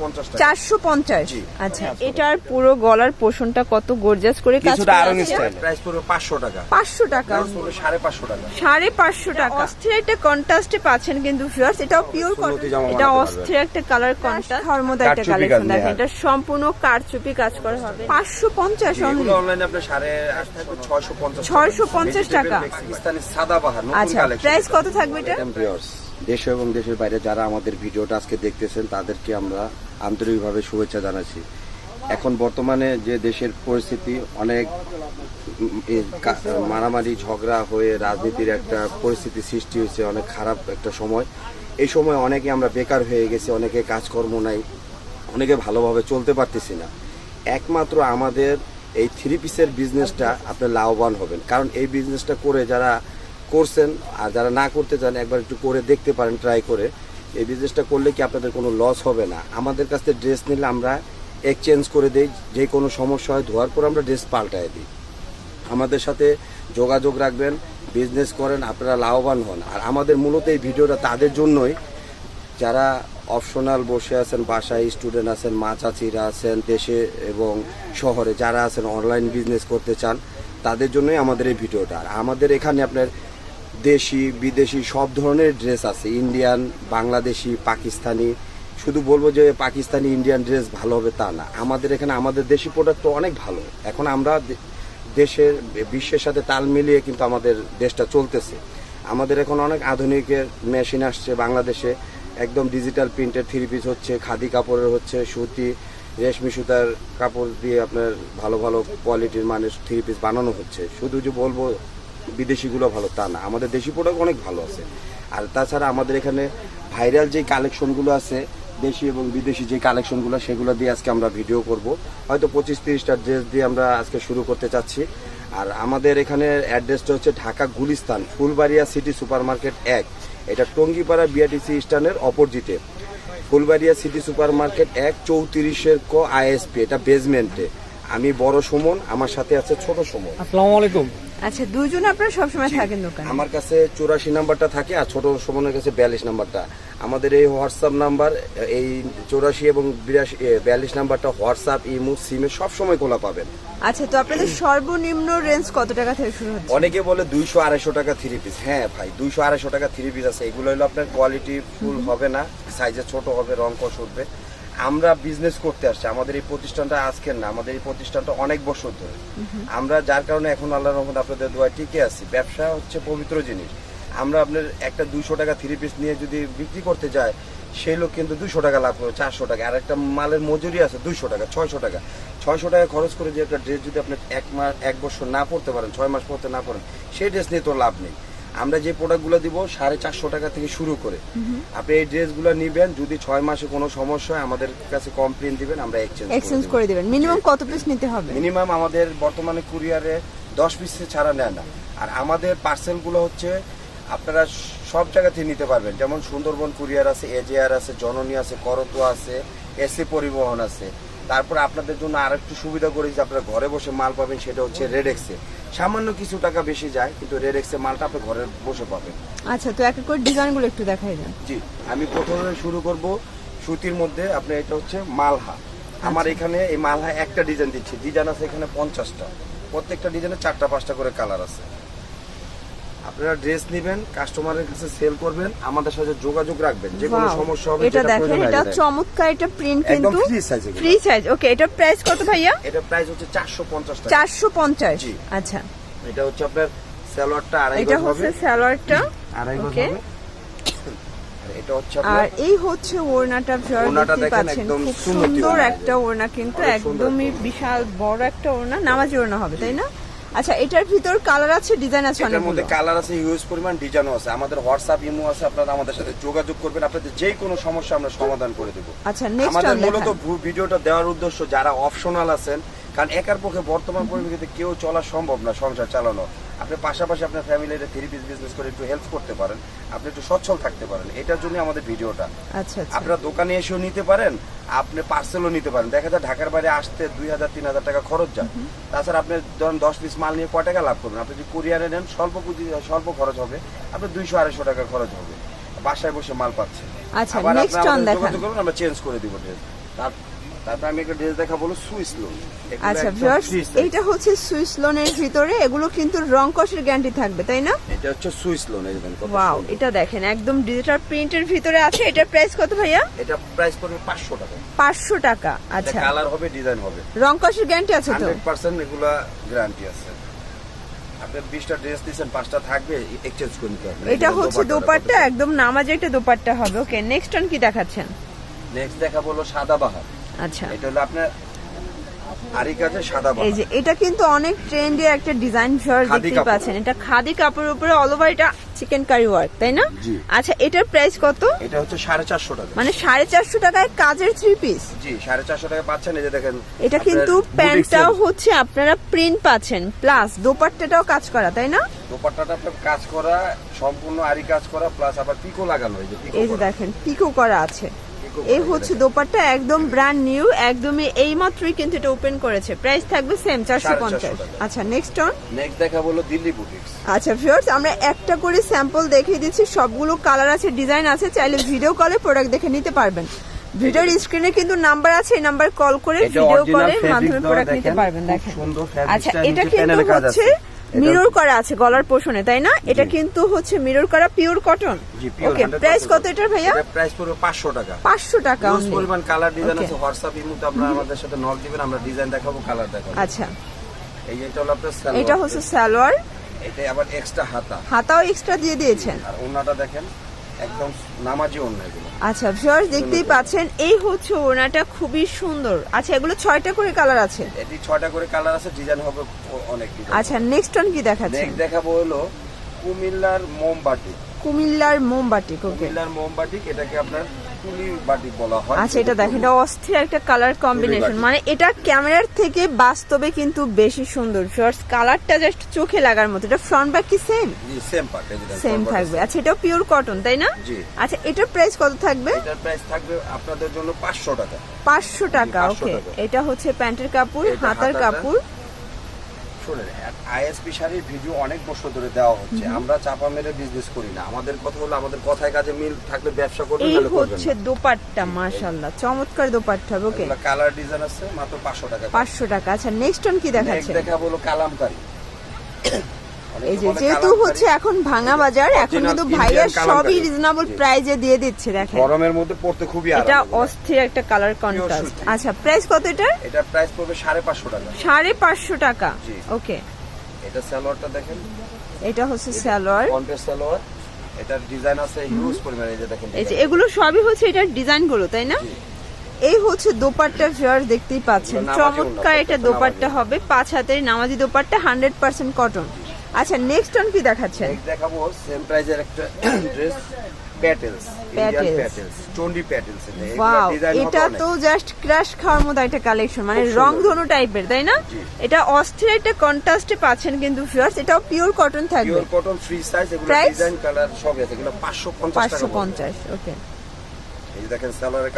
পঞ্চাশ টাকা। চারশো পঞ্চাশ? আচ্ছা। এটার পুরো গলার পোষণটা কত গর্জাস করে কাজ প্রাইস পাঁচশো টাকা। পাঁচশো টাকা। সাড়ে পাঁচশো টাকা। সাড়ে পাঁচশো টাকা। অস্থির একটা কন্ট্রাস্টে পাচ্ছেন কিন্তু ভিউয়ার্স এটাও পিওর এটা অস্থির একটা কালার কন্ট্রাস্ট ধর্মদা একটা কালেকশন দেখেন হ্যাঁ। এটা সম্পূর্ণ কারচুপি কাজ করা হবে। পাঁচশো পঞ্চাশ অনলাইনে আপনার সাড়ে ছয়শো পঞ্চাশ টাকা। বাহার নতুন আচ্ছা প্রাইস কত থাকবে এটা? দেশ এবং দেশের বাইরে যারা আমাদের ভিডিওটা আজকে দেখতেছেন, তাদেরকে আমরা আন্তরিকভাবে শুভেচ্ছা জানাচ্ছি। এখন বর্তমানে যে দেশের পরিস্থিতি, অনেক মারামারি, ঝগড়া হয়ে রাজনীতির একটা পরিস্থিতি সৃষ্টি হয়েছে, অনেক খারাপ একটা সময়। এই সময় অনেকে আমরা বেকার হয়ে গেছি, অনেকে কাজকর্ম নাই, অনেকে ভালোভাবে চলতে পারতেছি না। একমাত্র আমাদের এই থ্রি পিসের বিজনেসটা আপনি লাভবান হবেন। কারণ এই বিজনেসটা করে যারা করছেন, আর যারা না করতে চান, একবার একটু করে দেখতে পারেন ট্রাই করে। এই বিজনেসটা করলে কি আপনাদের কোনো লস হবে না? আমাদের কাছ থেকে ড্রেস নিলে আমরা এক্সচেঞ্জ করে দিই, যে কোনো সমস্যা হয় ধোয়ার পর আমরা ড্রেস পাল্টায় দিই। আমাদের সাথে যোগাযোগ রাখবেন বিজনেস করেন, আপনারা লাভবান হন। আর আমাদের মূলত এই ভিডিওটা তাদের জন্যই। যারা অপশনাল বসে আছেন, বাসায় স্টুডেন্ট আছেন, মা চাচিরা আছেন, দেশে এবং শহরে যারা আছেন অনলাইন বিজনেস করতে চান, তাদের জন্যই আমাদের এই ভিডিওটা। আর আমাদের এখানে আপনার দেশি, বিদেশি সব ধরনের ড্রেস আছে। ইন্ডিয়ান বাংলাদেশি, পাকিস্তানি। শুধু বলব যে পাকিস্তানি ইন্ডিয়ান ড্রেস ভালো হবে তা না। আমাদের এখানে, আমাদের দেশি প্রোডাক্ট তো অনেক ভালো। এখন আমরা দেশের, বিশ্বের সাথে তাল মিলিয়ে কিন্তু আমাদের দেশটা চলতেছে। আমাদের এখন অনেক আধুনিকের মেশিন আসছে বাংলাদেশে। একদম ডিজিটাল প্রিন্টের থ্রি পিস হচ্ছে, খাদি কাপড়ের হচ্ছে, সুতি, রেশমি সুতার কাপড় দিয়ে আপনার ভালো ভালো কোয়ালিটির মানে থ্রি পিস বানানো হচ্ছে। শুধু যে বলব বিদেশিগুলো ভালো, তা না। আমাদের দেশি প্রোডাক্ট অনেক ভালো আছে। আর তাছাড়া আমাদের এখানে ভাইরাল যে কালেকশনগুলো আছে, দেশি এবং বিদেশি যে কালেকশনগুলো সেগুলো দিয়ে আজকে আমরা ভিডিও করব। হয়তো পঁচিশ তিরিশটা ড্রেস দিয়ে আমরা আজকে শুরু করতে চাচ্ছি। আর আমাদের এখানে অ্যাড্রেসটা হচ্ছে Dhaka Gulistan, Fulbaria city super market এক। এটা টঙ্গিপাড়া বিআরটিসি স্ট্যান্ডের অপোজিটে। ফুলবাড়িয়া সিটি সুপার মার্কেট এক, চৌত্রিশের ক আইএসপি এটা বেজমেন্টে আমি বড় সুমন আমার সাথে আছে ছোট সুমন। আসসালামু আলাইকুম। আচ্ছা দুজন আপনারা সবসময় থাকেন দোকানে? আমার কাছে চুরাশি নাম্বারটা থাকে আর ছোট সুমনের কাছে বিয়াল্লিশ নাম্বারটা। আমাদের এই হোয়াটসঅ্যাপ নাম্বার এই চৌরাশি এবং বিরাশি বিয়াল্লিশ নাম্বারটা হোয়াটসঅ্যাপ ইমো সিমে সবসময় খোলা পাবেন। আচ্ছা তো আপনাদের সর্বনিম্ন রেঞ্জ কত টাকা থেকে শুরু হচ্ছে? অনেকে বলে দুইশো আড়াইশো টাকা থ্রি পিস হ্যাঁ ভাই দুইশো আড়াইশো টাকা থ্রি পিস আছে। এগুলো হলো আপনার কোয়ালিটি ফুল হবে না সাইজে ছোট হবে রং কষ উঠবে। আমরা বিজনেস করতে আসছি আমাদের এই প্রতিষ্ঠানটা আজকের না আমাদের এই প্রতিষ্ঠানটা অনেক বছর ধরে। আমরা যার কারণে এখন আল্লাহ রহমত আপনাদের দোয়া টিকে আছি। ব্যবসা হচ্ছে পবিত্র জিনিস। আমরা আপনার একটা দুইশো টাকা থ্রি পিস নিয়ে যদি বিক্রি করতে যায় সেই লোক কিন্তু দুশো টাকা লাভ করে চারশো টাকা। আর একটা মালের মজুরি আছে দুইশো টাকা ছয়শো টাকা। ছয়শো টাকা খরচ করে যে একটা ড্রেস যদি আপনি এক মাস এক বছর না পড়তে পারেন ছয় মাস পড়তে না পারেন সেই ড্রেস নিয়ে তো লাভ নেই। আমরা যে প্রোডাক্টগুলো দিব সাড়ে চারশো টাকা থেকে শুরু করে। আপনি এই ড্রেসগুলো নিবেন যদি ছয় মাসে কোনো সমস্যা হয় আমাদের কাছে কমপ্লেন দিবেন আমরা এক্সচেঞ্জ এক্সচেঞ্জ করে দিবেন। মিনিমাম কত পিস নিতে হবে? মিনিমাম আমাদের বর্তমানে কুরিয়ারে দশ পিসে ছাড়া নেয় না। আর আমাদের পার্সেলগুলো হচ্ছে আপনারা সব জায়গা থেকে নিতে পারবেন। যেমন সুন্দরবন কুরিয়ার আছে এজেআর আছে জননী আছে করতোয়া আছে এসি পরিবহন আছে। তারপরে আপনাদের জন্য আর একটু সুবিধা করেছি আপনারা ঘরে বসে মাল পাবেন সেটা হচ্ছে রেডেক্সে সামান্য কিছু টাকা বেশি যায় কিন্তু রেডেক্সে মালটা আপনি ঘরে বসে পাবেন। আচ্ছা তো এক এক করে ডিজাইনগুলো একটু দেখাই দেন। জি আমি প্রথমে শুরু করব সুতির মধ্যে আপনার এটা হচ্ছে মালহা। আমার এখানে এই মালহা একটা ডিজাইন দিচ্ছি ডিজাইন আছে এখানে পঞ্চাশটা। প্রত্যেকটা ডিজাইনে চারটা পাঁচটা করে কালার আছে। আপনারা ড্রেস নেবেন কাস্টমারের কাছে সেল করবেন আমাদের সাথে যোগাযোগ রাখবেন যে কোনো সমস্যা হবে এটা দেখেন এটা চমৎকার এটা প্রিন্ট কিন্তু size এগুলো। ফ্রি সাইজ ওকে এটা প্রাইস কত ভাইয়া? এটা প্রাইস হচ্ছে চারশো পঞ্চাশ টাকা। চারশো পঞ্চাশ। জি। আচ্ছা। এটা হচ্ছে আপনার সালোয়ারটা আড়াই গজ হবে। এটা হচ্ছে সালোয়ারটা। আড়াই গজ হবে। আর এটা হচ্ছে আর এই হচ্ছে ওড়নাটা ওড়নাটা দেখেন একদম খুব সুন্দর একটা ওড়না কিন্তু একদমই বিশাল বড় একটা ওড়না নামাজি ওড়না হবে তাই না? আচ্ছা এটার ভিতর কালার আছে ডিজাইন আছে এটার মধ্যে কালার আছে ইউজ পরিমাণ ডিজাইনও আছে। আমাদের হোয়াটসঅ্যাপ ইমো আছে আপনারা আমাদের সাথে যোগাযোগ করবেন। আপনাদের যে কোনো সমস্যা আমরা সমাধান করে দেব। আচ্ছা নেক্সট আমাদের মূলত ভিডিওটা দেওয়ার উদ্দেশ্য যারা অপশনাল আছেন কারণ একার পক্ষে বর্তমান পরিস্থিতিতে কেউ চলা সম্ভব না সংসার চালানো। আপনি পাশাপাশি আপনার ফ্যামিলির থ্রি পিস বিজনেস করে একটু হেল্প করতে পারেন আপনি একটু সচ্ছল থাকতে পারেন। এটার জন্য আমাদের ভিডিওটা। আচ্ছা আচ্ছা। আপনারা দোকানে এসেও নিতে পারেন আপনি পার্সেলও নিতে পারেন। দেখা যায় ঢাকার বাইরে আসতে দুই হাজার তিন হাজার টাকা খরচ যায়। তাছাড়া আপনি ধরেন দশ পিস মাল নিয়ে কয় টাকা লাভ করবেন? আপনি যদি কুরিয়ারে নেন স্বল্প পুঁজি স্বল্প খরচ হবে। আপনার দুইশো আড়াইশো টাকা খরচ হবে। বাসায় বসে মাল পাচ্ছেন। আচ্ছা, আপনি করুন আমরা চেঞ্জ করে দিব তার- তারপর আমি একটা ড্রেস দেখা বলো সুইস লোন আচ্ছা ভিউয়ার্স হচ্ছে সুইস লোনের ভিতরে এগুলো কিন্তু রং কষের গ্যারান্টি থাকবে তাই না? এটা হচ্ছে সুইস লোন এই দেখেন ওয়াও এটা দেখেন একদম ডিজিটাল প্রিন্টের ভিতরে আছে এটার প্রাইস কত ভাইয়া? এটা প্রাইস পড়বে পাঁচশো টাকা। পাঁচশো টাকা আচ্ছা। কালার হবে ডিজাইন হবে। রং কষের গ্যারান্টি আছে তো? হান্ড্রেড পার্সেন্ট এগুলা গ্যারান্টি আছে। আপনি বিশটা ড্রেস দিচ্ছেন পাঁচটা থাকবে এক্সচেঞ্জ করে নিতে হবে। এটা হচ্ছে দোপাট্টা একদম নামাজে একটা দোপাট্টা হবে ওকে নেক্সট অন কি দেখাচ্ছেন? নেক্সট দেখা বলো সাদা বাহার। আচ্ছা। এটা হলো আপনার আরি কাজে সাদা এই যে এটা কিন্তু অনেক ট্রেন্ডি একটা ডিজাইন ভিউয়ার খাদি পাচ্ছেন। এটা খাদি কাপড়ের উপরে অল ওভার এটা চিকেন কারি ওয়ার্ক তাই না? আচ্ছা এটার প্রাইস কত? এটা হচ্ছে সাড়ে চারশো টাকা। মানে টাকায় কাজের থ্রি পিস জি সাড়ে চারশো টাকা পাচ্ছেন এই যে দেখেন এটা কিন্তু প্যান্টটাও হচ্ছে আপনারা প্রিন্ট পাচ্ছেন প্লাস দোপাট্টাটাও কাজ করা তাই না? দোপাট্টাটা আপনার কাজ করা সম্পূর্ণ আরি কাজ করা প্লাস আবার পিকো লাগানো এই যে দেখেন পিকো করা আছে। এই হচ্ছে দোপাট্টা একদম ব্র্যান্ড নিউ একদমই এই মাত্রই কিন্তু এটা ওপেন করেছে। প্রাইস থাকবে সেম চারশো পঞ্চাশ। আচ্ছা নেক্সট অন নেক্সট দেখা বলো দিল্লি বুটিক্স আচ্ছা ভিউয়ার্স আমরা একটা করে স্যাম্পল দেখিয়ে দিচ্ছি। সবগুলো কালার আছে ডিজাইন আছে। চাইলে ভিডিও কলে প্রোডাক্ট দেখে নিতে পারবেন। ভিডিওর স্ক্রিনে কিন্তু নাম্বার আছে এই নাম্বার কল করে ভিডিও কলের মাধ্যমে প্রোডাক্ট নিতে পারবেন দেখেন। সুন্দর আচ্ছা এটা কিন্তু হচ্ছে মিরর করা আছে গলার পোষণে তাই না? এটা কিন্তু হচ্ছে মিরর করা পিওর কটন ওকে প্রাইস কত এটার ভাইয়া? প্রাইস পড়বে পাঁচশো টাকা। পাঁচশো টাকা হিউজ only। পরিমাণ কালার ডিজাইন আছে হোয়াটসঅ্যাপ ইমুত আপনারা আমাদের সাথে নক দিবেন আমরা ডিজাইন দেখাবো কালার দেখাবো। আচ্ছা। এই যে এটা হলো আপনার সালোয়ার এটা হচ্ছে সালোয়ার। এটা আবার এক্সট্রা হাতা। হাতাও এক্সট্রা দিয়ে দিয়েছেন। আর ওন্নাটা দেখেন একদম নামাজি এগুলো। আচ্ছা ভিউয়ার্স দেখতেই পাচ্ছেন এই হচ্ছে ওড়নাটা খুবই সুন্দর। আচ্ছা এগুলো ছয়টা করে কালার আছে? এটি ছয়টা করে কালার আছে ডিজাইন হবে অনেক আচ্ছা নেক্সট অন কি দেখাচ্ছেন? নেক্সট দেখাবো হলো কুমিল্লার মোমবাটি কুমিল্লার মোমবাতি কুমিল্লার মোমবাটিক এটাকে আপনার বলা হয়। আচ্ছা এটা দেখেন এটা অস্থির একটা কালার কম্বিনেশন মানে এটা ক্যামেরার থেকে বাস্তবে কিন্তু বেশি সুন্দর। শর্টস কালারটা জাস্ট চোখে লাগার মতো। এটা ফ্রন্ট ব্যাক কি সেম জি সেম পার্ট থাকবে। আচ্ছা এটাও পিওর কটন তাই না? জি। আচ্ছা এটার প্রাইস কত থাকবে? এটার প্রাইস থাকবে আপনাদের জন্য টাকা। ওকে এটা হচ্ছে প্যান্টের কাপড় এটা হাতার কাপড়। শুনেন আইএসপি শাড়ির ভিডিও অনেক বছর ধরে দেওয়া হচ্ছে। আমরা চাপা মেরে বিজনেস করি না। আমাদের কথা হলো আমাদের কথায় কাজে মিল থাকলে ব্যবসা করবে এই হচ্ছে দোপাট্টা মাশাআল্লাহ। চমৎকার দোপাট্টা ওকে? কালার ডিজাইন আছে মাত্র পাঁচশো টাকা পাঁচশো টাকা। আচ্ছা নেক্সট অন কি দেখাচ্ছে? দেখা বলো কালামকারি। এই যে যেহেতু হচ্ছে এখন ভাঙা বাজার এখন কিন্তু ভাইয়া সবই রিজনেবল প্রাইজে দিয়ে দিচ্ছে দেখেন। গরমের মধ্যে পড়তে খুবই আরাম এটা অস্থির একটা কালার কন্ট্রাস্ট আচ্ছা প্রাইস কত এটার? এটা প্রাইস পড়বে সাড়ে পাঁচশো টাকা। সাড়ে পাঁচশো টাকা। ওকে এটা সালোয়ারটা দেখেন। এটা হচ্ছে সালোয়ার। কন্টেস্ট সালোয়ার। এটার ডিজাইন আছে হিউজ পরিমাণে এই যে দেখেন এই যে এগুলো সবই হচ্ছে এটার ডিজাইনগুলো তাই না? এই হচ্ছে দোপাট্টা ফেয়ার দেখতেই পাচ্ছেন। চমৎকার এটা দোপাট্টা হবে পাঁচ হাতের নামাজি দোপাট্টা হান্ড্রেড পার্সেন্ট কটন আচ্ছা নেক্সট অন কি দেখাচ্ছেন? দেখাবো সেম প্রাইজের একটা ড্রেস প্যাটেলস ইন্ডিয়ান প্যাটেলস চন্ডি প্যাটেলস ওয়াও এটা তো জাস্ট ক্রাশ খাওয়ার মতো একটা কালেকশন মানে সুন্দর। রংধনু টাইপের তাই না? এটা অস্থির একটা কন্ট্রাস্টে পাচ্ছেন কিন্তু এটাও পিওর কটন থাকবে। পিওর কটন ফ্রি সাইজ এগুলো ডিজাইন কালার সব আছে এগুলো 550 টাকা পাঁচশো পড়বে। পঞ্চাশ ওকে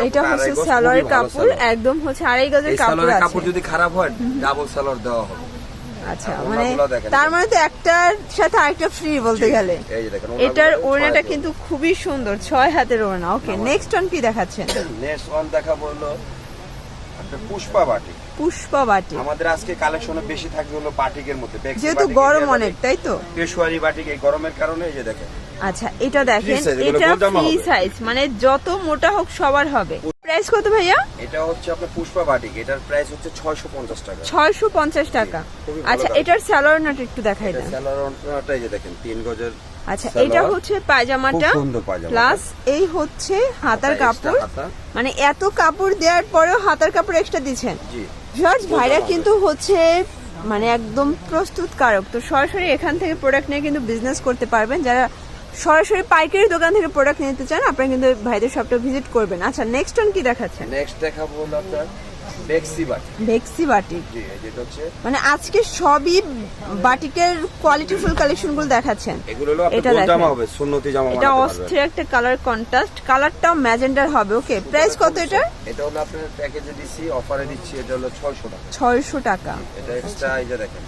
এটা হচ্ছে সালোয়ারের কাপড় একদম হচ্ছে আড়াই গজের কাপড় সালোয়ারের কাপড় যদি খারাপ হয় ডাবল সালোয়ার দেওয়া হবে। আচ্ছা আর মানে। তার মানে তো একটার সাথে আরেকটা ফ্রি বলতে গেলে। এটার ওড়নাটা কিন্তু খুবই সুন্দর ছয় হাতের ওড়না। ওকে নেক্সট অন কি দেখাচ্ছেন? নেক্সট ওয়ান দেখা বলল পুষ্পা বাটি। পুষ্পা বাটি। আমাদের আজকে কালেকশনে বেশি থাকবে হলো বাটিকের মধ্যে যেহেতু গরম অনেক তাই তো? পেশোয়ারি বাটিক এই গরমের কারণে এই যে দেখেন। আচ্ছা এটা দেখেন এটা ফ্রি সাইজ মানে যত মোটা হোক সবার হবে। প্রাইস কত ভাইয়া? এটা হচ্ছে আপনার পুষ্পা বাটিক এটার প্রাইস হচ্ছে ছয়শো পঞ্চাশ টাকা। ছয়শো পঞ্চাশ টাকা। আচ্ছা এটার স্যালোয়ার নাট একটু দেখাই দেন। স্যালোয়ারটা এই যে দেখেন তিন গজের আচ্ছা এটা হচ্ছে পায়জামাটা। প্লাস এই হচ্ছে হাতার কাপড়। মানে এত কাপড় দেওয়ার পরেও হাতার কাপড় এক্সট্রা দিচ্ছেন। জি। জর্জ ভাইরা কিন্তু হচ্ছে মানে একদম প্রস্তুতকারক। তো সরাসরি এখান থেকে প্রোডাক্ট নিয়ে কিন্তু বিজনেস করতে পারবেন। যারা সরাসরি পাইকারি দোকান থেকে প্রোডাক্ট নিতে চান আপনারা কিন্তু ভাইদের শপটা ভিজিট করবেন। আচ্ছা নেক্সট অন কি দেখাচ্ছেন নেক্সট দেখাবো হলো আপনার ভেক্সি বাটিক মানে আজকে সবই বাটিকের কোয়ালিটিফুল কালেকশনগুলো দেখাচ্ছেন। এটা অস্থির একটা কালার কন্ট্রাস্ট কালারটাও ম্যাজেন্ডার হবে ওকে প্রাইস কত এটা এটা হলো আপনার প্যাকেজে দিচ্ছি অফারে দিচ্ছি এটা হলো টাকা। এটা এক্সট্রা এই যে দেখেন।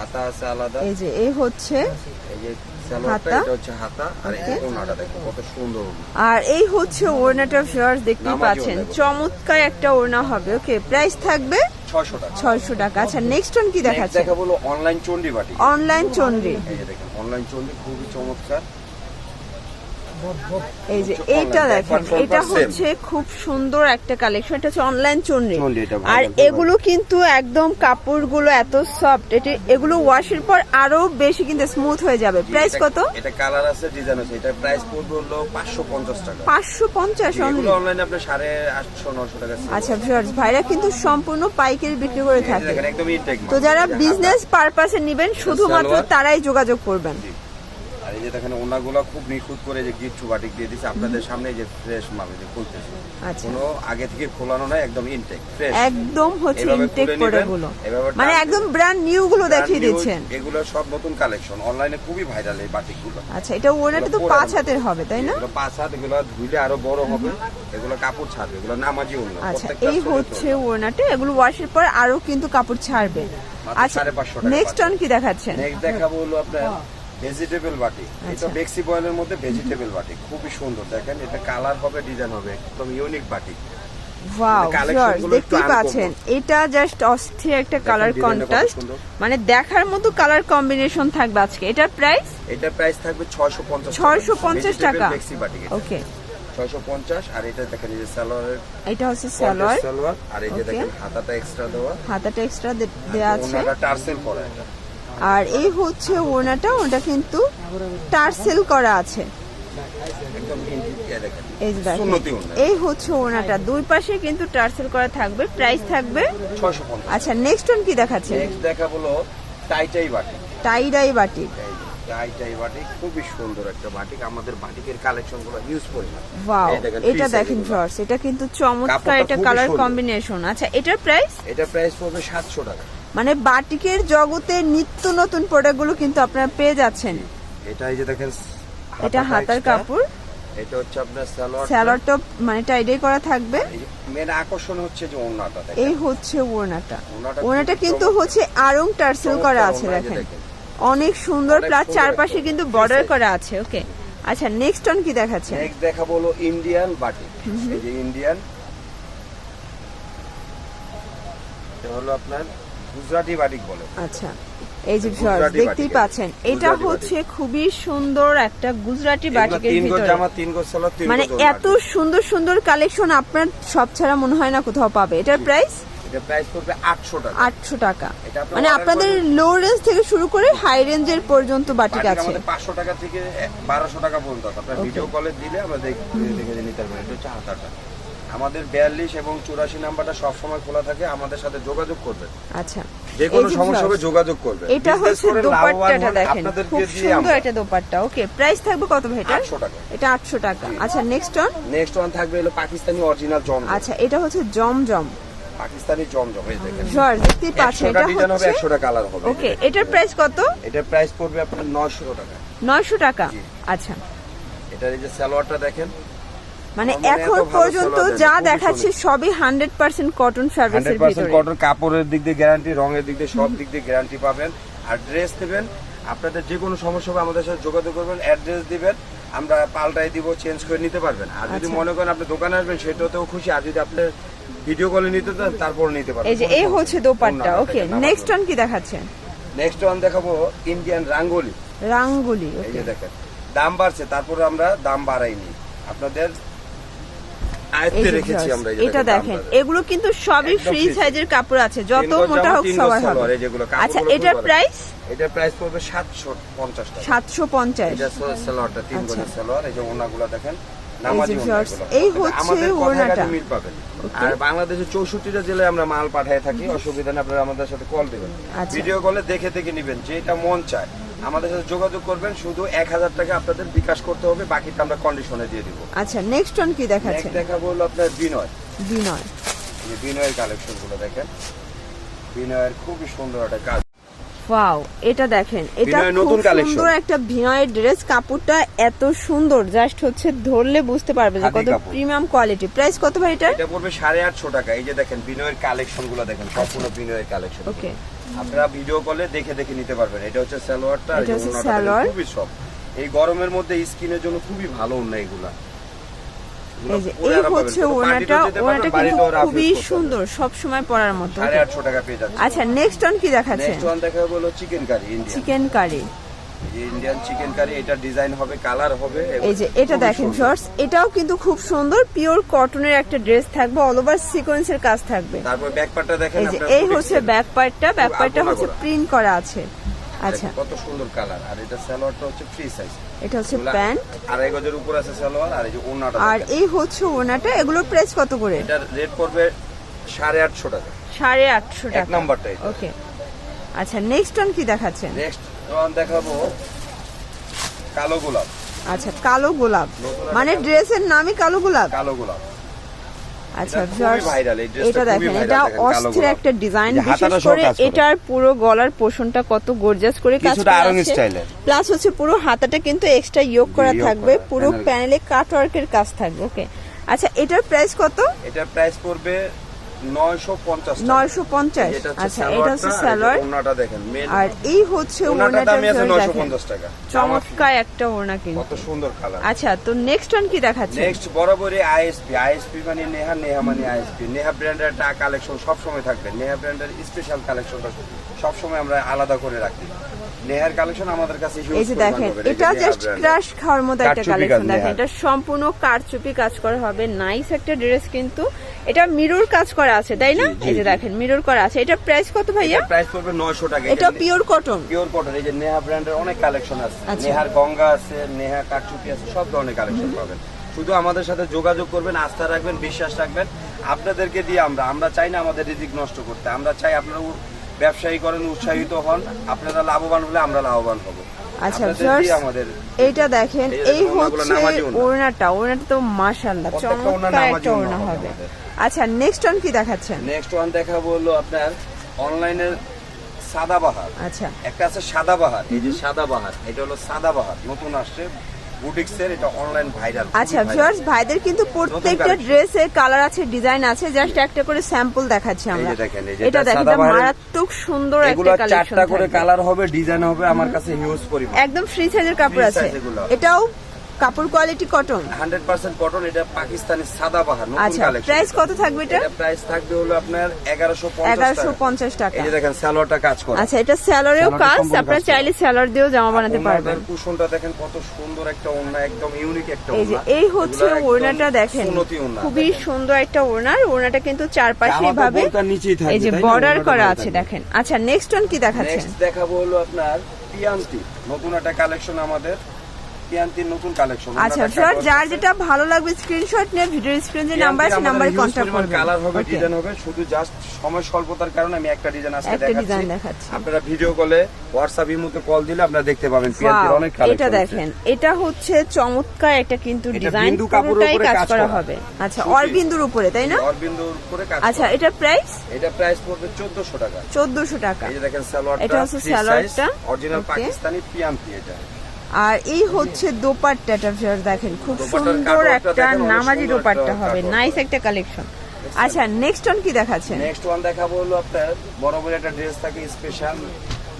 হাতা আছে আলাদা। এই যে এই হচ্ছে এই যে সালোয়ারটা এটা হচ্ছে হাতা আর এই যে দেখো কত সুন্দর আর এই হচ্ছে ওড়নাটা দেখতেই পাচ্ছেন। চমৎকার একটা ওড়না হবে ওকে প্রাইস থাকবে ছয়শো টাকা। ছয়শো টাকা। আচ্ছা নেক্সট কি অনলাইন চন্ডি বাটি অনলাইন চন্দ্রী এই যে দেখেন অনলাইন চন্ডি খুবই চমৎকার। এই যে এইটা দেখেন এটা হচ্ছে খুব সুন্দর একটা কালেকশন এটা হচ্ছে অনলাইন এটা আর এগুলো কিন্তু একদম কাপড়গুলো এত সফট এটা এগুলো ওয়াশের পর আরও বেশি কিন্তু স্মুথ হয়ে যাবে। প্রাইস কত? এটা কালার আছে ডিজাইন আছে। এটা প্রাইস পড়বে হলো পাঁচশো পঞ্চাশ টাকা। পাঁচশো পঞ্চাশ অনলি এগুলো অনলাইনে সাড়ে আটশো টাকা আচ্ছা ভিউয়ার্স ভাইরা কিন্তু সম্পূর্ণ পাইকারি বিক্রি করে থাকে। তো যারা বিজনেস পারপাসে নেবেন শুধুমাত্র তারাই যোগাযোগ করবেন। এই যে দেখেন ওনাগুলো খুব নিখুঁত করে যে গিট্টু বাটিক দিয়ে দিচ্ছে আপনাদের সামনে যে ফ্রেশ মাল যে খুলতেছে। আচ্ছা। কোনো আগে থেকে খোলানো নাই একদম ইনটেক ফ্রেশ একদম হচ্ছে ইনটেক খুলে করে গুলো। মানে একদম ব্র্যান্ড নিউ গুলো দেখিয়ে দিচ্ছেন। এগুলো সব নতুন কালেকশন অনলাইনে খুবই ভাইরাল এই বাটিকগুলো। আচ্ছা এটা ওনাটা তো পাঁচ হাতের হবে তাই না? পাঁচ হাত এগুলো ধুইলে আরও বড় হবে। এগুলো কাপড় ছাড়বে এগুলো নামাজি অন্য আচ্ছা এই হচ্ছে ওড়নাটা এগুলো ওয়াশের পর আরও কিন্তু কাপড় ছাড়বে। আচ্ছা 550 টাকা নেক্সট অন কি দেখাচ্ছেন? নেক্সট দেখাবো হলো আপনার ভেজিটেবল বাটি। এটা আচ্ছা। বেক্সি বয়েলের মধ্যে ভেজিটেবল বাটি। খুবই সুন্দর। দেখেন এটা কালার হবে ডিজাইন হবে। একদম ইউনিক বাটি। দেখতেই পাচ্ছেন। এটা জাস্ট অস্থির একটা কালার কন্ট্রাস্ট মানে দেখার মতো কালার কম্বিনেশন থাকবে আজকে। এটার প্রাইস এটা প্রাইস থাকবে 650 650 টাকা। ওকে 650 আর এটা দেখেন এই সালোয়ারের এটা হচ্ছে সালোয়ার। সালোয়ার আর এই যে দেখেন হাতাটা এক্সট্রা দেওয়া। হাতাটা এক্সট্রা দেওয়া আছে। ওনাটা টার্সেল করা এটা। আর এই হচ্ছে ওড়নাটা ওটা কিন্তু টার্সেল করা আছে। এই হচ্ছে ওড়নাটা দুই পাশে কিন্তু টার্সেল করা থাকবে প্রাইস থাকবে আচ্ছা নেক্সট ওন কি দেখাচ্ছে? নেক্সট দেখা হলো টাইটাই বাটি টাইডাই বাটি টাইটাই বাটি খুবই সুন্দর একটা বাটিক। আমাদের বাটিকের কালেকশন ইউজ পরিমাণ ওয়াও এটা দেখেন ভিউয়ার্স এটা কিন্তু চমৎকার এটা কালার কম্বিনেশন আচ্ছা এটার প্রাইস এটা প্রাইস পড়বে 700 টাকা। মানে বাটিকের জগতে নিত্য নতুন প্রোডাক্টগুলো কিন্তু আপনারা পেয়ে যাচ্ছেন। এটা এই যে দেখেন এটা হাতার কাপড়। এটা হচ্ছে আপনার সালোয়ার টপ মানে টাইডাই করা থাকবে। মেন আকর্ষণ হচ্ছে যে দেখেন। এই হচ্ছে ওড়নাটা। ওড়নাটা ওড়নাটা কিন্তু হচ্ছে আরং টার্সেল করা আছে দেখেন। অনেক সুন্দর প্লাস চারপাশে কিন্তু বর্ডার করা আছে ওকে আচ্ছা নেক্সট অন কি দেখাচ্ছে নেক্সট দেখাবো হলো ইন্ডিয়ান এই যে ইন্ডিয়ান এটা হলো আপনার গুজরাটি বাটিক বলে। আচ্ছা এই যে ভিউয়ার্স দেখতেই পাচ্ছেন এটা হচ্ছে খুবই সুন্দর একটা গুজরাটি বাটিকের ভিতরে। মানে এত সুন্দর সুন্দর কালেকশন আপনার সব ছাড়া মনে হয় না কোথাও পাবে। এটার প্রাইস এটা প্রাইস পড়বে 800 টাকা। আটশো টাকা। মানে আপনাদের লো রেঞ্জ থেকে শুরু করে হাই রেঞ্জের পর্যন্ত বাটিক আছে। আমাদের 500 টাকা থেকে 1200 টাকা পর্যন্ত। আপনার. ভিডিও কলে দিলে আমরা দেখ- দেখে নিতে পারবেন এটা হচ্ছে হাতাটা আমাদের 42 এবং 84 নাম্বারটা সব সময় খোলা থাকে আমাদের সাথে যোগাযোগ করবেন আচ্ছা। যে কোনো সমস্যা হবে যোগাযোগ করবেন এটা হচ্ছে দোপাট্টাটা দেখেন খুব সুন্দর একটা দোপাট্টা ওকে প্রাইস থাকবে কত ভাই এটা 800 টাকা। এটা আটশো টাকা। আচ্ছা নেক্সট অন নেক্সট ওয়ান থাকবে হলো পাকিস্তানি অরিজিনাল জমজম। আচ্ছা এটা হচ্ছে জমজম। পাকিস্তানি জমজম এই দেখেন। জর্জ দেখতেই পাচ্ছেন এটা ডিজাইন হবে হচ্ছে 100 টা কালার হবে ওকে এটার প্রাইস কত? এটার প্রাইস পড়বে আপনার 900 টাকা। নয়শো টাকা? আচ্ছা। এটার এই যে সালোয়ারটা দেখেন মানে এখন পর্যন্ত যা দেখাচ্ছে সবই হান্ড্রেড পার্সেন্ট কটন সার্ভিসের 100% কটন কাপড়ের দিক দিয়ে গ্যারান্টি রঙের দিক দিয়ে সব দিক দিয়ে গ্যারান্টি পাবেন। আর ড্রেস নেবেন আপনাদের যে কোনো সমস্যা হবে আমাদের সাথে যোগাযোগ করবেন অ্যাড্রেস দিবেন আমরা পাল্টাই দিব চেঞ্জ করে নিতে পারবেন। আর যদি আচ্ছা। মনে করেন আপনি দোকানে আসবেন সেটাতেও খুশি। আর যদি আপনি ভিডিও কলে নিতে চান তারপর নিতে পারবেন। এই যে এই হচ্ছে দোপাট্টা ওকে নেক্সট অন কি দেখাচ্ছেন নেক্সট ওয়ান দেখাবো ইন্ডিয়ান রাঙ্গোলি রাঙ্গুলি এই যে দেখেন দাম বাড়ছে তারপরে আমরা দাম বাড়াইনি। আপনাদের আয়ত্তে রেখেছি আমরা এটা দেখেন এগুলো কিন্তু সবই ফ্রি সাইজের কাপড় আছে যত মোটা হোক সবার হবে। আচ্ছা এটার প্রাইস এটার প্রাইস পড়বে সাতশো পঞ্চাশ টাকা। সাতশো পঞ্চাশ। এটা সালোয়ারটা তিন আচ্ছা। গজের সালোয়ার এই যে ওনাগুলো দেখেন। এই হচ্ছে ওড়নাটা। আর বাংলাদেশের চৌষট্টিটা জেলায় আমরা মাল পাঠিয়ে থাকি অসুবিধা নেই আপনারা আমাদের সাথে কল দিবেন। ভিডিও কলে দেখে দেখে নিবেন যেটা মন চায়। আমাদের সাথে যোগাযোগ করবেন শুধু এক হাজার টাকা আপনাদের বিকাশ করতে হবে বাকিটা আমরা কন্ডিশনে দিয়ে দিব। আচ্ছা নেক্সট অন কি দেখাচ্ছে দেখাবো দেখা বলল আপনার বিনয়। বিনয়। বিনয়ের কালেকশনগুলো দেখেন। বিনয়ের খুবই সুন্দর একটা কাজ। ওয়াও এটা দেখেন এটা নতুন collection। সুন্দর একটা ভিনয়ের ড্রেস কাপড়টা এত সুন্দর জাস্ট হচ্ছে ধরলে বুঝতে পারবে যে কত প্রিমিয়াম কোয়ালিটি প্রাইস কত ভাই এটা এটা পড়বে সাড়ে আটশো টাকা। এই যে দেখেন বিনয়ের কালেকশনগুলো দেখেন সম্পূর্ণ বিনয়ের কালেকশন ওকে আপনারা ভিডিও কলে দেখে দেখে নিতে পারবেন। এটা হচ্ছে সালোয়ারটা এটা হচ্ছে সালোয়ার। খুবই সব এই গরমের মধ্যে স্কিনের জন্য খুবই ভালো এগুলা এগুলো। এই যে এই হচ্ছে ওনাটা ওনাটা কিন্তু খুবই সুন্দর সব সময় পরার মতো। টাকা পেয়ে যাচ্ছে? আচ্ছা নেক্সট অন কি দেখাচ্ছেন নেক্সট ওয়ান দেখা হলো chikankari Indian chikankari Indian chikankari এটা ডিজাইন হবে কালার হবে এই যে এটা দেখেন। শর্টস এটাও কিন্তু খুব সুন্দর পিওর কটনের একটা ড্রেস থাকবে অল ওভার সিকোয়েন্সের কাজ থাকবে। তারপর ব্যাক পার্টটা দেখেন এই হচ্ছে। ব্যাক পার্টটা ব্যাক পার্টটা হচ্ছে প্রিন্ট করা আছে। আচ্ছা। কত সুন্দর কালার। আর এটা সালোয়ারটা হচ্ছে ফ্রি সাইজ এটা হচ্ছে প্যান্ট। আড়াই গজের উপর আছে সালোয়ার আর এই যে ওড়নাটা আর এই হচ্ছে ওনাটা এগুলোর প্রাইস কত করে? এটার রেট পড়বে সাড়ে আটশো টাকা। সাড়ে আটশো এক টাকা। নাম্বারটা ওকে আচ্ছা নেক্সট অন কি দেখাচ্ছেন? নেক্সট ওয়ান দেখাবো কালো গোলাপ। আচ্ছা কালো গোলাপ। মানে ড্রেসের নামই কালো গোলাপ? কালো গোলাপ। আচ্ছা ড্রেসটা এটা দেখেন এটা অস্থির একটা ডিজাইন বিশেষ করে এটার পুরো গলার পোষণটা কত গর্জাস করে কাজ করা আছে। প্লাস হচ্ছে পুরো হাতাটা কিন্তু এক্সট্রা ইয়োগ করা থাকবে পুরো প্যানেলে কাট ওয়ার্কের কাজ থাকবে ওকে আচ্ছা এটার প্রাইস কত? এটার প্রাইস পড়বে আচ্ছা এটা হচ্ছে আর এই হচ্ছে পঞ্চাশ টাকা। চমৎকার একটা ওড়না কিন্তু। কত সুন্দর কালার আচ্ছা তো নেক্সট কি দেখাচ্ছে নেক্সট বরাবরই আইএসপি আইএসপি মানে নেহা নেহা মানে আইএসপি নেহা ব্র্যান্ডের কালেকশন সব সময় থাকবে। নেহা ব্র্যান্ডের স্পেশাল কালেকশনটা সব সময় আমরা আলাদা করে রাখি। নেহার কালেকশন আমাদের কাছে এই যে দেখেন এটা জাস্ট ক্রাশ খাওয়ার মতো একটা কালেকশন দেখেন এটা সম্পূর্ণ কারচুপি কাজ করা হবে নাইস একটা ড্রেস কিন্তু। এটা মিরর কাজ করা আছে তাই না? এই যে দেখেন মিরর করা আছে। এটা প্রাইস কত ভাইয়া? প্রাইস পড়বে 900 টাকা। এটা পিওর কটন পিওর কটন এই যে নেহা ব্র্যান্ডের অনেক কালেকশন আছে। আচ্ছা। নেহার গঙ্গা আছে নেহা কারচুপি আছে সব ধরনের কালেকশন পাবেন। শুধু আমাদের সাথে যোগাযোগ করবেন আস্থা রাখবেন বিশ্বাস রাখবেন। আপনাদেরকে দিয়ে আমরা আমরা চাই না আমাদের রিজিক নষ্ট করতে। আমরা চাই আপনারা ব্যবসায়ী করেন উৎসাহিত হন আপনারা লাভবান হলে আমরা লাভবান হব। আচ্ছা এইটা দেখেন এই হচ্ছে ওড়নাটা ওড়নাটা তো মাশাআল্লাহ চমৎকার একটা ওড়না হবে। আচ্ছা নেক্সট অন কি দেখাচ্ছেন? নেক্সট ওয়ান দেখাবো হলো আপনার অনলাইনের সাদাবাহার আচ্ছা। একটা আছে সাদাবাহার এই যে সাদাবাহার এটা হলো সাদাবাহার নতুন আসছে। বুটিক্সের এটা অনলাইন ভাইরাল আচ্ছা ভিউয়ার্স ভাইদের কিন্তু প্রত্যেকটা ড্রেসের কালার আছে ডিজাইন আছে জাস্ট একটা করে স্যাম্পল দেখাচ্ছি আমরা। দেখেন, এটা দেখেন এটা মারাত্মক সুন্দর একটা কালেকশন চারটা করে কালার হবে ডিজাইন হবে আমার কাছে হিউজ পরিমাণ। একদম ফ্রি সাইজের কাপড় আছে। এটাও কাপড় quality cotton hundred percent cotton এটা পাকিস্তানি সাদাবাহার নতুন আচ্ছা কালেকশন প্রাইস কত থাকবে এটা? এটা প্রাইস থাকবে হলো আপনার এগারোশো এগারোশো পঞ্চাশ টাকা। এই যে দেখেন সালোয়ারটা কাজ করে। আচ্ছা এটা স্যালোরেও কাজ আপনারা চাইলে স্যালোর দিয়েও জামা বানাতে পারবেন। কুশনটা দেখেন কত সুন্দর একটা ওড়না একদম ইউনিক একটা এই যে ওড়না। এই হচ্ছে ওড়নাটা দেখেন। খুবই সুন্দর একটা ওড়নার ওড়নাটা কিন্তু চারপাশে এভাবে এই যে বর্ডার করা আছে দেখেন। আচ্ছা নেক্সট অন কি দেখাচ্ছেন? নেক্সট দেখাবো হলো আপনার পিয়ান্তি নতুন একটা কালেকশন আমাদের। পিয়ান্তির নতুন কালেকশন আচ্ছা স্যার যার যেটা ভালো লাগবে স্ক্রিনশট নিয়ে ভিডিও নাম্বার আছে নাম্বারে কন্ট্যাক্ট করবেন কালার হবে ডিজাইন হবে শুধু জাস্ট সময় স্বল্পতার কারণে আমি একটা ডিজাইন আজকে দেখাচ্ছি আপনারা ভিডিও কলে ইমোতে কল দিলে আপনারা দেখতে পাবেন পিয়ান্তির অনেক কালেকশন এটা দেখেন এটা হচ্ছে চমৎকার একটা কিন্তু এটা ডিজাইন কাজ করা। হবে আচ্ছা অরবিন্দুর উপরে তাই না অরবিন্দুর উপরে কাজ আচ্ছা। এটার প্রাইস এটা প্রাইস পড়বে 1400 টাকা চোদ্দশো টাকা এই দেখেন সালোয়ারটা এটা হচ্ছে সালোয়ারটা। অরিজিনাল পাকিস্তানি পিয়ান্তি এটা আর এই হচ্ছে দোপাট্টাটা ফিয়ার দেখেন খুব সুন্দর একটা নামাজি দোপাট্টা হবে। নাইস একটা কালেকশন আচ্ছা নেক্সট ওয়ান কি দেখাচ্ছেন? নেক্সট ওয়ান দেখাবো হলো আপনার বড় বড় একটা ড্রেস থাকে স্পেশাল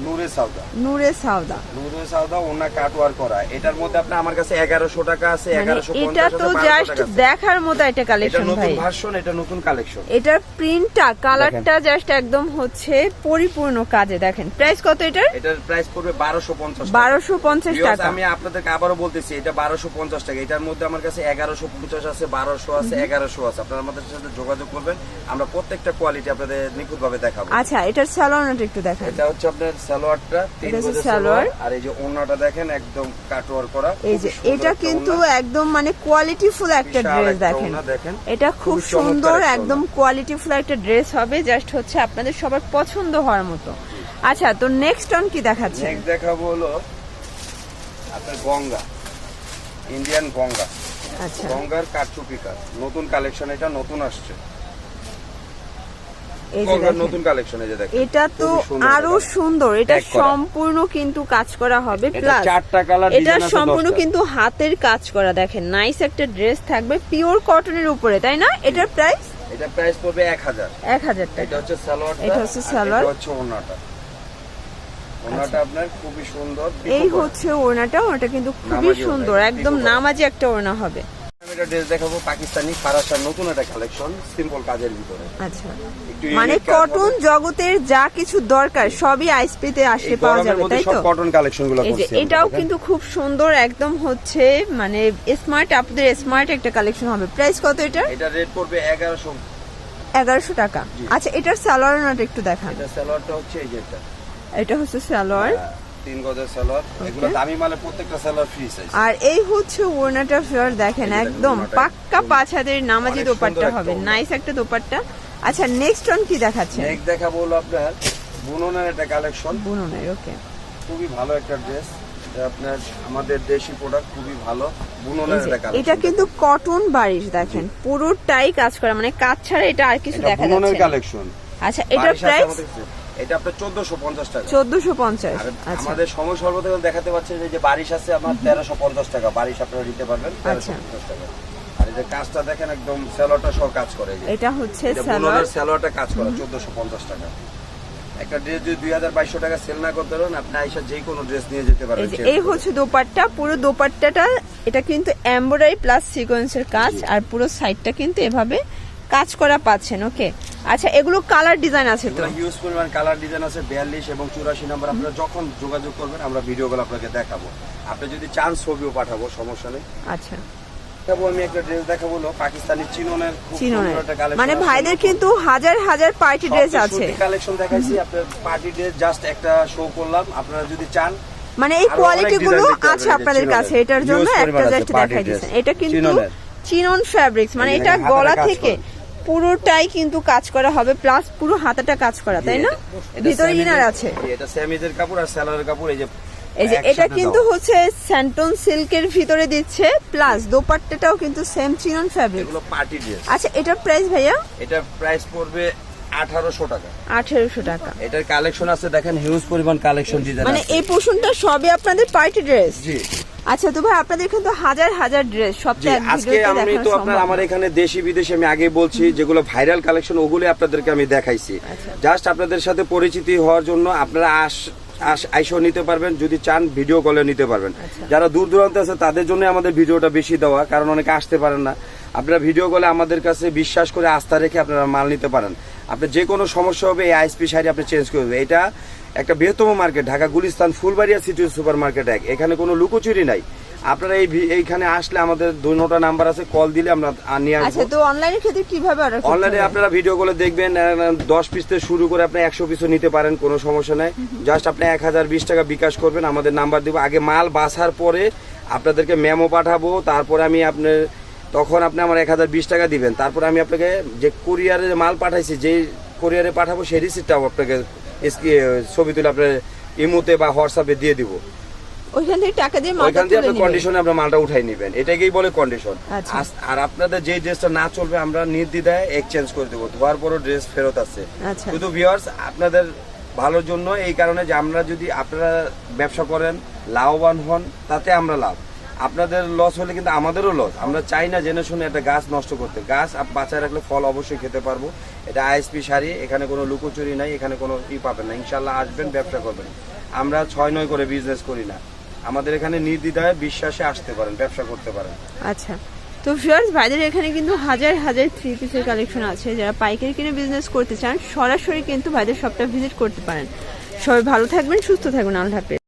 নূরে সাউদা। নূরে সাউদা। নূরে সাউদা ওনা কাটওয়ার করা। এটার মধ্যে আপনার আমার কাছে এগারোশো টাকা আছে মানে এগারোশো এটা তো জাস্ট দেখার মতো একটা এটা কালেকশন নতুন ভার্সন এটা নতুন কালেকশন এটার প্রিন্টটা কালারটা জাস্ট একদম হচ্ছে পরিপূর্ণ কাজে দেখেন। প্রাইস কত এটার? এটার প্রাইস পড়বে বারোশো পঞ্চাশ বারোশো পঞ্চাশ টাকা। আমি আপনাদেরকে আবারও বলতেছি এটা বারোশো পঞ্চাশ টাকা। এটার মধ্যে আমার কাছে এগারোশো পঞ্চাশ আছে বারোশো আছে এগারোশো আছে। আপনারা আমাদের সাথে যোগাযোগ করবেন আমরা প্রত্যেকটা কোয়ালিটি আপনাদের নিখুঁত ভাবে দেখাবো। আচ্ছা এটার স্যালোনাটা একটু দেখেন। এটা হচ্ছে আপনার সালোয়ারটা তিন গজের সালোয়ার। সালোয়ার। আর এই যে ওড়নাটা দেখেন একদম কাটওয়ার করা। এই যে এটা কিন্তু একদম মানে কোয়ালিটিফুল একটা ড্রেস দেখেন। এটা খুব সুন্দর একদম কোয়ালিটিফুল একটা ড্রেস হবে জাস্ট হচ্ছে আপনাদের সবার পছন্দ হওয়ার মতো। আচ্ছা তো নেক্সট অন কি দেখাচ্ছে নেক্সট দেখাবো হলো আপনার গঙ্গা ইন্ডিয়ান গঙ্গা। আচ্ছা। গঙ্গার কারচুপি কাজ নতুন কালেকশন এটা নতুন আসছে এই যে গঙ্গার দেখেন। নতুন কালেকশন এই যে দেখেন। এটা তো আরও সুন্দর। এটা সম্পূর্ণ কিন্তু কাজ করা হবে এটা প্লাস চারটা কালার এটা সম্পূর্ণ কিন্তু হাতের কাজ করা। দেখেন নাইস একটা ড্রেস থাকবে পিওর কটনের উপরে তাই না? এটার প্রাইস এটা প্রাইস পড়বে এক হাজার। এক হাজার এটা হচ্ছে সালোয়ার এটা হচ্ছে সালোয়ার। এটা হচ্ছে ওড়নাটা। ওড়নাটা আপনার খুবই সুন্দর এই হচ্ছে ওড়নাটা ওটা কিন্তু খুবই সুন্দর একদম নামাজি একটা ওড়না হবে। আমি এটা ড্রেস দেখাবো পাকিস্তানি ফারাসার নতুন একটা কালেকশন সিম্পল কাজের ভিতরে। আচ্ছা। মানে কটন জগতের যা কিছু দরকার সবই আইসপিতে এই পাওয়া যাবে তাই তো? কটন কালেকশনগুলো করছি এটাও কিন্তু খুব সুন্দর একদম হচ্ছে মানে স্মার্ট আপনাদের স্মার্ট একটা কালেকশন হবে। প্রাইস কত এটা এটা রেট পড়বে এগারোশো। এগারোশো টাকা। আচ্ছা এটার সালোয়ার ওনাটা একটু দেখান। এটা সালোয়ারটা হচ্ছে এই যে এটা এটা হচ্ছে সালোয়ার। হ্যাঁ, তিন গজের সালোয়ার এগুলো দামি মালে প্রত্যেকটা সালোয়ার ফ্রি সাইজ আর এই হচ্ছে ওড়নাটা ফিওর দেখেন একদম পাক্কা একদম পাঁচ হাতের নামাজি দোপাট্টা হবে। নাইস একটা দোপাট্টা। আচ্ছা নেক্সট অন কি দেখাচ্ছেন? নেক্সট দেখাবো হলো আপনার বুননের একটা কালেকশন বুননের ওকে খুবই ভালো একটা ড্রেস আপনার আমাদের দেশি প্রোডাক্ট খুবই ভালো। বুননের একটা এটা কিন্তু কটন বারিশ দেখেন। পুরোটাই কাজ করা মানে কাজ ছাড়া এটা আর কিছু দেখা যাচ্ছে না। কালেকশন আচ্ছা এটার প্রাইস এটা আপনার টাকা। আচ্ছা। আমাদের সময় সর্বদা দেখাতে পাচ্ছে যে বারিশ আছে আমার তেরোশো টাকা বারিশ আপনারা নিতে পারবেন তেরোশো আচ্ছা। টাকা। আর এই যে কাজটা দেখেন একদম সেলোটা সহ কাজ করে এটা হচ্ছে এটা সালোয়ার কাজ করা চোদ্দশো টাকা। একটা ড্রেস যদি দুই হাজার বাইশশো টাকা সেল না করতে পারেন আপনি আইসা যে কোনো ড্রেস নিয়ে যেতে change এই হচ্ছে দোপাট্টা পুরো দোপাট্টাটা এটা কিন্তু এমব্রয়ডারি প্লাস সিকোয়েন্সের কাজ আর পুরো সাইডটা কিন্তু এভাবে কাজ করা পাচ্ছেন ওকে আচ্ছা এগুলো কালার ডিজাইন আছে তো? হিউজ পরিমাণ কালার ডিজাইন আছে বিয়াল্লিশ এবং চুরাশি নাম্বার আপনারা যখন যোগাযোগ করবেন আমরা ভিডিওগুলো আপনাকে দেখাবো। আপনি যদি চান ছবিও পাঠাবো সমস্যা নেই। আচ্ছা। দেখাবো আমি একটা ড্রেস দেখাবো হলো পাকিস্তানি চিননের খুব চিননের। সুন্দর একটা collection মানে ভাইদের কিন্তু হাজার হাজার পার্টি ড্রেস আছে। কালেকশন দেখাইছি আপনার পার্টি ড্রেস জাস্ট একটা শো করলাম। আপনারা যদি চান মানে এই কোয়ালিটি গুলো আছে আপনাদের কাছে। এটার জন্য একটা জাস্ট দেখাই। দিচ্ছেন এটা কিন্তু। চিনন ফ্যাব্রিক্স মানে এটা গলা থেকে। পুরোটাই কিন্তু কাজ করা হবে প্লাস পুরো হাতাটা কাজ করা তাই না? ভিতরে ইনার আছে। এটা স্যামিজের কাপড় আর সেলারের কাপড় এই যে এই যে এটা কিন্তু হচ্ছে স্যান্টন সিল্কের ভিতরে দিচ্ছে প্লাস দোপাট্টাটাও কিন্তু সেম চিনন ফ্যাব্রিক এগুলো পার্টি ড্রেস আচ্ছা এটা প্রাইস ভাইয়া? এটা প্রাইস পড়বে আঠারোশো টাকা। আঠেরোশো টাকা। এটার কালেকশন আছে দেখেন হিউজ পরিমাণ কালেকশন ডিজাইন মানে এই সবই আপনাদের পার্টি ড্রেস জি। আচ্ছা তো ভাই আপনাদের কিন্তু হাজার হাজার ড্রেস আজকে আমি তো আপনার আমার এখানে দেশি বিদেশি আমি আগে বলছি যেগুলো ভাইরাল কালেকশন ওগুলো আপনাদেরকে আমি দেখাইছি। আচ্ছা। জাস্ট আপনাদের সাথে পরিচিতি হওয়ার জন্য আপনারা আস নিতে পারবেন যদি চান ভিডিও কলে নিতে পারবেন। আচ্ছা। যারা দূর দূরান্তে আছে তাদের জন্য আমাদের ভিডিওটা বেশি দেওয়া কারণ অনেকে আসতে পারেন না। আপনারা ভিডিও কলে আমাদের কাছে বিশ্বাস করে আস্থা রেখে আপনারা মাল নিতে পারেন। আপনার যে কোনো সমস্যা হবে এই আইএসপি শাড়ি আপনি চেঞ্জ করে দেবেন। এটা একটা বৃহত্তম market Dhaka Gulistan Fulbaria city super market এক। এখানে কোনো লুকোচুরি নাই। আপনারা এই এইখানে আসলে আমাদের দুই নটা নাম্বার আছে কল দিলে আমরা নিয়ে আচ্ছা আসব তো অনলাইনে ক্ষেত্রে কীভাবে অর্ডার অনলাইনে আপনারা ভিডিও করে দেখবেন আহ, দশ পিস থেকে শুরু করে আপনি একশো পিসও নিতে পারেন কোনো সমস্যা নাই। জাস্ট আপনি এক হাজার বিশ টাকা বিকাশ করবেন আমাদের নাম্বার দিব। আগে মাল বাসার পরে আপনাদেরকে মেমো পাঠাবো তারপরে আমি আপনার তখন আপনি আমার এক হাজার বিশ টাকা দিবেন। তারপরে আমি আপনাকে যে কুরিয়ারে মাল পাঠাইছি যে কুরিয়ারে পাঠাবো সেই রিসিপ্টটাও আপনাকে ছবি তুলে আপনার ইমোতে বা হোয়াটসঅ্যাপে দিয়ে দিব। ওইখান থেকে টাকা দিয়ে ওইখান তুলে আপনি কন্ডিশনে আপনার মালটা উঠাই নেবেন। এটাকেই বলে কন্ডিশন আচ্ছা। আর আপনাদের যে ড্রেসটা না চলবে আমরা নির্দ্বিধায় এক্সচেঞ্জ করে দেবো। ধোয়ার পরও ড্রেস ফেরত আছে। আচ্ছা। শুধু ভিউয়ার্স আপনাদের ভালোর জন্য এই কারণে যে আমরা যদি আপনারা ব্যবসা করেন লাভবান হন তাতে আমরা লাভ। আপনাদের লস হলে কিন্তু আমাদেরও লস আমরা চাই না জেনে শুনে একটা গাছ নষ্ট করতে। গাছ বাঁচায় রাখলে ফল অবশ্যই খেতে পারব। এটা আইএসপি শাড়ি এখানে কোনো লুকোচুরি নাই, এখানে কোনো ই পাবেন না। ইনশাল্লাহ আসবেন, ব্যবসা করবেন। আমরা ছয় নয় করে বিজনেস করি না। আমাদের এখানে নির্দ্বিধায় বিশ্বাসে আসতে পারেন, ব্যবসা করতে পারেন। আচ্ছা। তো ভিউয়ার্স ভাইদের এখানে কিন্তু হাজার হাজার থ্রি পিসের কালেকশন আছে। যারা পাইকারি কিনে বিজনেস করতে চান, সরাসরি কিন্তু ভাইদের সবটা ভিজিট করতে পারেন। সবাই ভালো থাকবেন, সুস্থ থাকবেন। আল্লাহ হাফেজ।